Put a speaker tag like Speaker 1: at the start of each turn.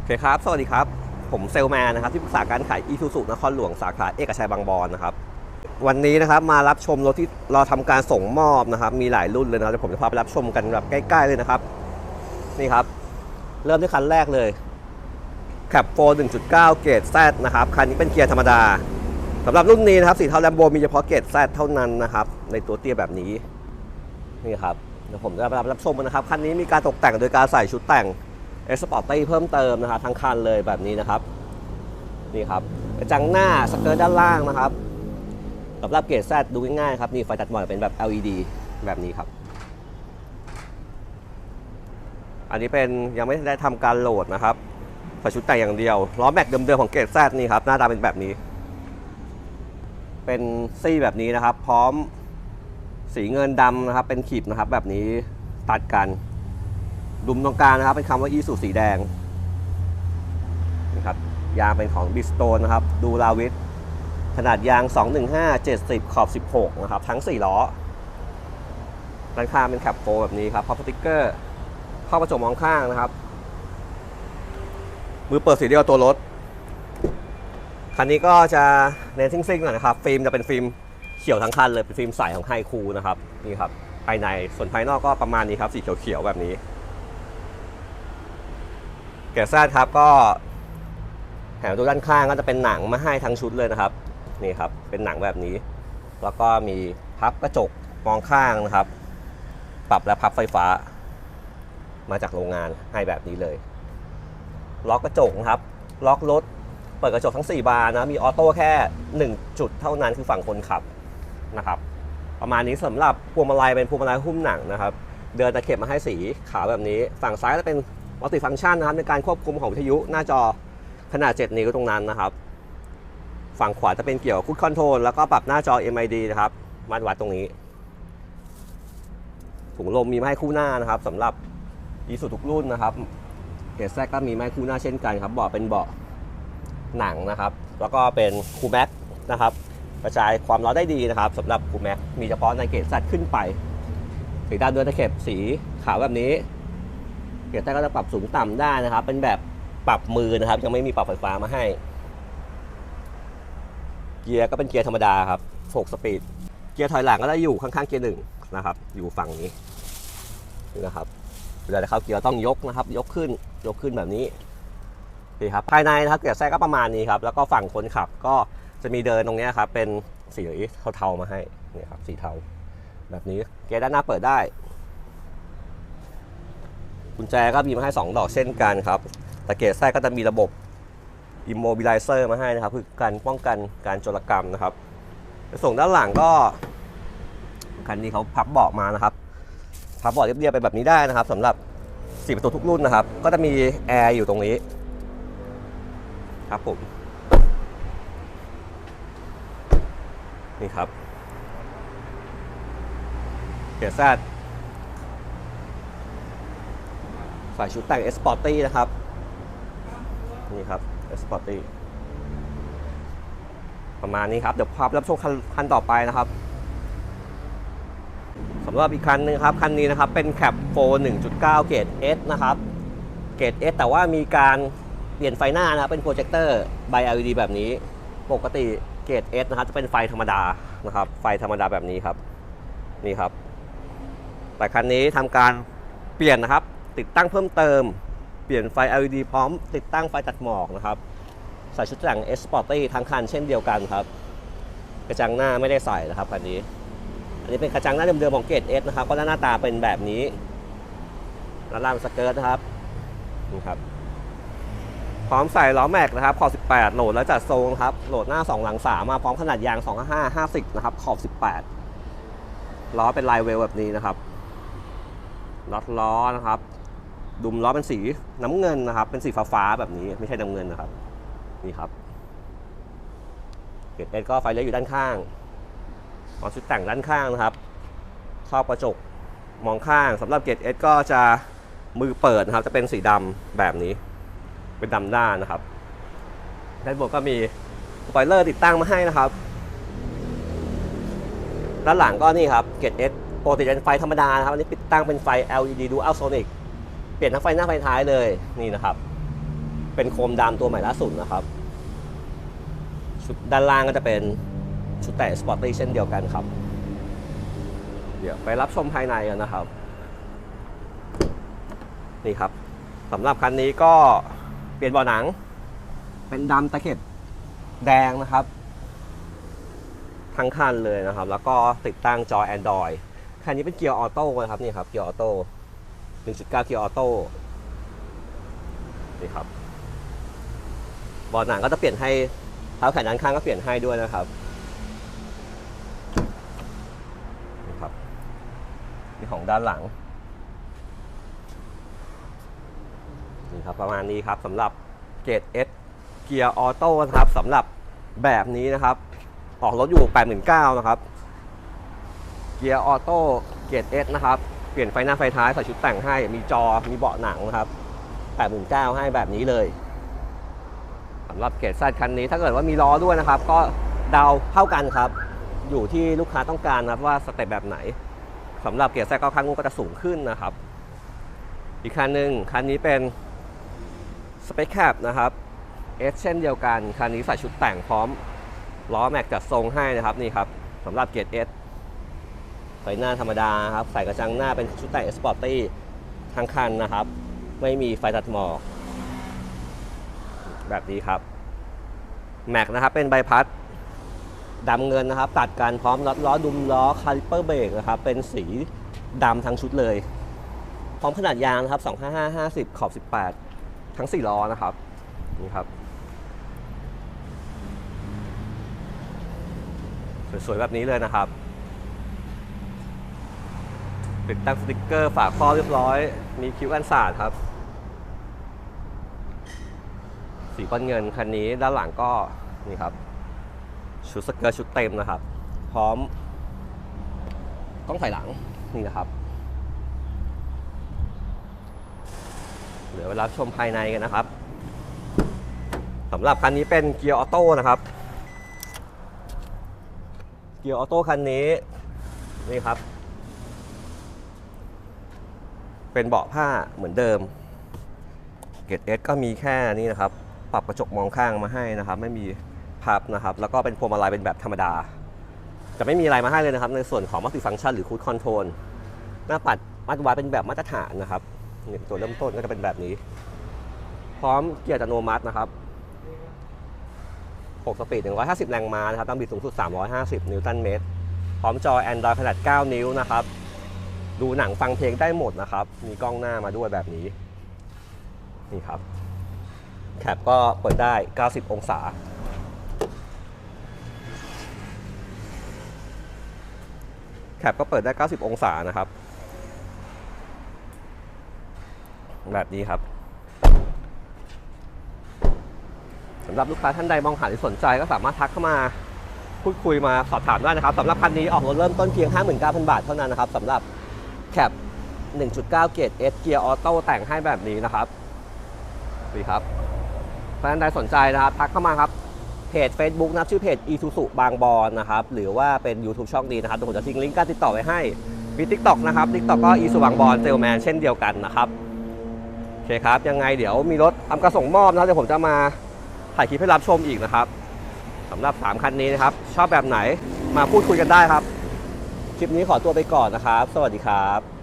Speaker 1: โอเคครับ สวัสดีครับ ผมเซลแมนนะครับที่ปรึกษาการขายอี u ู u นครหลวงสาขาเอกชัยบางบอนนะครับ วันนี้นะครับมารับชมรถที่เราทำการส่งมอบนะครับ มีหลายรุ่นเลยนะเดี๋ยวผมจะพาไปรับชมกันแบบใกล้ ๆ เลยนะครับ นี่ครับ เริ่มที่คันแรกเลยแคปโฟ1.9 เกรด Z นะครับ คันนี้เป็นเกียร์ธรรมดาสำหรับรุ่นนี้นะครับสีเทาแลมโบมีเฉพาะเกรด Z เท่านั้นนะครับ ในตัวเตี้ยแบบนี้ นี่ครับเดี๋ยวผมจะไปรับชมกันนะครับ คันนี้มีการตกแต่งโดยการใส่ชุดแต่ง เอสปอร์ตี้เพิ่มเติมนะครับทั้งคันเลยแบบนี้นะครับนี่ครับกระจังหน้าสเกิร์ตด้านล่างนะครับสำหรับเกรดแซดดูง่ายๆครับนี่ไฟตัดหมอกเป็นแบบ LED แบบนี้ครับ อันนี้เป็นยังไม่ได้ทำการโหลดนะครับใส่ชุดแต่งอย่างเดียวล้อแม็กเดิมๆของเกรดแซดนี่ครับหน้าตาเป็นแบบนี้ เป็นซี่แบบนี้นะครับ พร้อมสีเงินดำนะครับ เป็นขีบนะครับ แบบนี้ตัดกัน ดุมตรงกลางนะครับ เป็นคำว่าอีสุสีแดงนะครับยางเป็นของบิสโตนนะครับ ดูลาวิทขนาดยาง 215 70 ขอบ 16 นะครับ ทั้ง 4 ล้อด้านข้างเป็นแคปโฟแบบนี้ครับพอพสติกเกอร์เข้ากระจกมองข้างนะครับ มือเปิดสีเดียวตัวรถ คันนี้ก็จะเน้นซิ่งๆหน่อยนะครับ ฟิล์มจะเป็นฟิล์มเขียวทั้งคันเลย เป็นฟิล์มใสของไฮคูนะครับ นี่ครับ ภายใน ส่วนภายนอกก็ประมาณนี้ครับ สีเขียวๆแบบนี้ เกียร์แซดครับก็แถมตัวด้านข้างก็จะเป็นหนังมาให้ทั้งชุดเลยนะครับนี่ครับเป็นหนังแบบนี้ แล้วก็มีพับกระจกมองข้างนะครับ ปรับและพับไฟฟ้า มาจากโรงงานให้แบบนี้เลย ล็อกกระจกนะครับ ล็อกรถเปิดกระจกทั้ง 4 บานนะมีออโต้แค่ 1 จุดเท่านั้นคือฝั่งคนขับนะครับ ประมาณนี้สำหรับพวงมาลัยเป็นพวงมาลัยหุ้มหนังนะครับ เดินตะเข็บมาให้สีขาวแบบนี้ ฝั่งซ้ายจะเป็น มัลติฟังก์ชันนะครับในการควบคุมของวิทยุหน้าจอขนาด 7 นิ้วตรงนั้นนะครับ ฝั่งขวาจะเป็นเกี่ยวกับคุดคอนโทรลแล้วก็ปรับหน้าจอ MID นะครับมาตรวัดตรงนี้ ถุงลมมีไม้คู่หน้านะครับสำหรับยีสุทุกรุ่นนะครับเกรดแซกก็มีไม้คู่หน้าเช่นกันครับเบาะเป็นเบาะหนังนะครับ แล้วก็เป็นคูแม็กนะครับกระจายความร้อนได้ดีนะครับสำหรับคูแม็กมีเฉพาะในเกรดแซขึ้นไปสีดำเดินตะเข็บสีขาวแบบนี้ เกียร์ใต้ก็จะปรับสูงต่ำได้นะครับ เป็นแบบปรับมือนะครับ ยังไม่มีปรับไฟฟ้ามาให้ เกียร์ก็เป็นเกียร์ธรรมดาครับ6สปีด เกียร์ถอยหลังก็จะอยู่ข้างๆเกียร์หนึ่งนะครับ อยู่ฝั่งนี้นี่นะครับ เวลาเข้าเกียร์ต้องยกนะครับ ยกขึ้น ยกขึ้นแบบนี้นี่ครับ ภายในนะครับเกียร์แท้ก็ประมาณนี้ครับ แล้วก็ฝั่งคนขับก็จะมีเดินตรงนี้ครับ เป็นสีเทาๆมาให้ นี่ครับ สีเทา แบบนี้ เกียร์ด้านหน้าเปิดได้ กุญแจก็มีมาให้ 2 ดอกเช่นกันครับต่เกรดแท้ก็จะมีระบบ Immobilizer มาให้นะครับ คือการป้องกันการโจรกรรมนะครับส่งด้านหลังก็คันนี้เขาพับเบาะมานะครับ พับเบาะเรียบๆไปแบบนี้ได้นะครับสำหรับสี่ประตูทุกรุ่นนะครับ ก็จะมีแอร์อยู่ตรงนี้ ครับผมนี่ครับเกียร์แซด ใส่ชุดแต่ง e s p o r t y นะครับ นี่ครับ e s p o r t y ประมาณนี้ครับ เดี๋ยวพาไปรับชมคันคันต่อไปนะครับสำหรับอีกคันหนึงครับ คันนี้นะครับเป็น Cap 4 1.9 เกรด S นะครับ เกรด S แต่ว่ามีการเปลี่ยนไฟหน้านะครับเป็นโปรเจคเตอร์ใบ LED แบบนี้ ปกติเกรด S นะครับจะเป็นไฟธรรมดานะครับ ไฟธรรมดาแบบนี้ครับ นี่ครับ แต่คันนี้ทำการเปลี่ยนนะครับ ติดตั้งเพิ่มเติม เปลี่ยนไฟ LED พร้อม ติดตั้งไฟตัดหมอกนะครับ ใส่ชุดแต่ง S p o r t y ทั้งคันเช่นเดียวกันครับ กระจังหน้าไม่ได้ใส่นะครับคันนี้ อันนี้เป็นกระจังหน้าเดิมๆของเกรด S นะครับ ก็หน้าตาเป็นแบบนี้ด้านล่างสเกิร์ตนะครับนี่ครับ พร้อมใส่ล้อแม็กนะครับ ขอบ 18 โหลดแล้วจัดทรงครับ โหลดหน้า 2 หลัง 3 มาพร้อมขนาดยาง 255 50นะครับ ขอบ 18 ล้อเป็นลายเวลแบบนี้นะครับน็อตล้อนะครับ ดุมล้อเป็นสีน้ำเงินนะครับ เป็นสีฟ้าๆแบบนี้ไม่ใช่น้ำเงินนะครับ นี่ครับเกรดเอสก็ไฟเลี้ยวอยู่ด้านข้างมองชุดแต่งด้านข้างนะครับครอบกระจกมองข้างสำหรับเกรดเอสก็จะมือเปิดนะครับ จะเป็นสีดำแบบนี้ เป็นดำด้านนะครับด้านบนก็มีสปอยเลอร์ติดตั้งมาให้นะครับ ด้านหลังก็นี่ครับเกรดเอสปกติจะเป็นไฟธรรมดานะครับอันนี้ติดตั้งเป็นไฟ LED Dual Sonic เปลี่ยนทั้งไฟหน้าไฟท้ายเลยนี่นะครับ เป็นโคมดำตัวใหม่ล่าสุดนะครับ ชุดด้านล่างก็จะเป็นชุดแต่สปอร์ตี้เช่นเดียวกันครับ เดี๋ยวไปรับชมภายในกันนะครับ นี่ครับสำหรับคันนี้ก็เปลี่ยนเบาะหนัง เป็นดำตะเข็บแดงนะครับ ทั้งคันเลยนะครับ แล้วก็ติดตั้งจอ Android คันนี้เป็นเกียร์ออโต้นะครับนี่ครับเกียร์ออโต้ 1.9เกียร์ออโต้นี่ครับบาะหนังก็จะเปลี่ยนให้เท้าแขนด้านข้างก็เปลี่ยนให้ด้วยนะครับนี่ครับนี่ของด้านหลังนี่ครับประมาณนี้ครับสำหรับเกรด S เกียร์ออโต้นะครับสำหรับแบบนี้นะครับ ออกรถอยู่ 89,000นะครับ เกียร์ออโต้เกรด S นะครับ เปลี่ยนไฟหน้าไฟท้ายใส่ชุดแต่งให้ มีจอ มีเบาะหนังครับ89,000ให้แบบนี้เลยสำหรับเกรดซัคันนี้ถ้าเกิดว่ามีล้อด้วยนะครับ ก็เดาวเท่ากันครับ อยู่ที่ลูกค้าต้องการนะครับว่าสเต็ปแบบไหนสำหรับเกียร์แซดก็ข้างนู้นก็จะสูงขึ้นนะครับ อีกคันหนึ่งคันนี้เป็นสเปคแคปนะครับ S เช่นเดียวกัน คันนี้ใส่ชุดแต่งพร้อมล้อแม็กจัดทรงให้นะครับนี่ครับสำหรับเกียร์ ไฟหน้าธรรมดาครับใส่กระจังหน้าเป็นชุดแต่ง S Sporty ทั้งคันนะครับ ไม่มีไฟตัดหมอก แบบนี้ครับแม็กนะครับเป็นใบพัดดำเงินนะครับ ตัดกันพร้อมน็อตล้อดุมล้อคาลิเปอร์เบรกนะครับ เป็นสีดำทั้งชุดเลย พร้อมขนาดยางนะครับ 255 50 ขอบ 18 ทั้ง 4 ล้อนะครับ นี่ครับ สวยๆ แบบนี้เลยนะครับ ติดตั้งสติกเกอร์ฝาครอบเรียบร้อย มีคิ้วกันสาดครับ สีก้อนเงินคันนี้ด้านหลังก็นี่ครับ ชุดสเกิร์ตชุดเต็มนะครับ พร้อมกล้องถ่ายหลังนี่นะครับเดี๋ยวเวลาชมภายในกันนะครับสำหรับคันนี้เป็นเกียร์ออโต้นะครับ เกียร์ออโต้คันนี้นี่ครับ เป็นเบาะผ้าเหมือนเดิมเกรดเอสก็มีแค่นี้นะครับ ปรับกระจกมองข้างมาให้นะครับ ไม่มีพับนะครับ แล้วก็เป็นพวงมาลัยเป็นแบบธรรมดา จะไม่มีอะไรมาให้เลยนะครับ ในส่วนของมัลติฟังชันหรือคูดคอนโทรลหน้าปัดมัดไว้เป็นแบบมาตรฐานนะครับนี่ตัวเริ่มต้นก็จะเป็นแบบนี้ พร้อมเกียร์อัตโนมัตินะครับ 6 สปีด 150 แรงม้านะครับตามบิดสูงสุด 350 นิวตันเมตร พร้อมจอ Android ขนาด 9 นิ้วนะครับ ดูหนังฟังเพลงได้หมดนะครับ มีกล้องหน้ามาด้วยแบบนี้ นี่ครับ แคปก็เปิดได้ 90 องศา แคปก็เปิดได้ 90 องศานะครับ แบบนี้ครับสำหรับลูกค้าท่านใดมองหาหรือสนใจก็สามารถทักเข้ามาพูดคุยมาสอบถามได้นะครับสำหรับคันนี้ออกรถเริ่มต้นเพียง 59,000 บาทเท่านั้นนะครับสำหรับ แคป1.9 เกียร์ S เกียร์ออโต้แต่งให้แบบนี้นะครับดีครับท่านใดสนใจนะครับ ทักเข้ามาครับ เพจ Facebook นะชื่อเพจ e s u s u บางบอนนะครับ หรือว่าเป็น YouTube ช่องนี้นะครับเดี๋ยวผมจะทิ้งลิงก์การติดต่อไว้ให้มี TikTok นะครับ TikTok ก็ e s u บางบอนเซลแมนเช่นเดียวกันนะครับโอเคครับ ยังไงเดี๋ยวมีรถทำกระส่งมอบนะเดี๋ยวผมจะมาถ่ายคลิปให้รับชมอีกนะครับสำหรับ 3 คันนี้นะครับ ชอบแบบไหนมาพูดคุยกันได้ครับ คลิปนี้ขอตัวไปก่อนนะครับ สวัสดีครับ